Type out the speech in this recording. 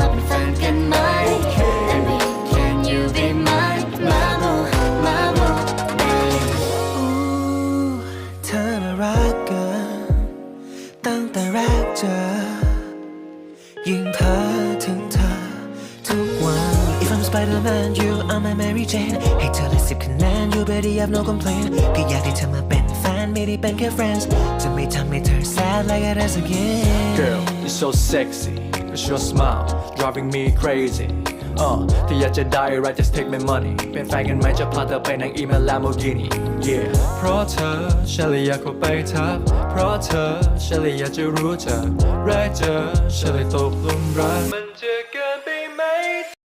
มาเป็นแฟนกันไหม Baby can you be mine มาโมมาโม baby เธอน่ารักเกินตั้งแต่แรกเจอ ยิ่งเธอถึงเธอ ทุกวัน If I'm Spider-Man you are my Mary Jane ให้เธอเลยสิบคะแนน you better have no complaint พี่อยากให้เธอมาเป็นแฟนไม่ได้เป็นแค่ friends จะไม่ทำให้เธอ sad like it is again Girl you're so sexy It's your smile driving me crazy. เออที่อยากจะได้ right just take my money เป็นแฟนกันไหมจะพาเธอไปนั่งอีเมลแลมโบกินี yeah เพราะเธอฉันเลยอยากเข้าไปทักเพราะเธอฉันเลยอยากจะรู้จักแรกเจอฉันเลยตกหลุมรักมันจะ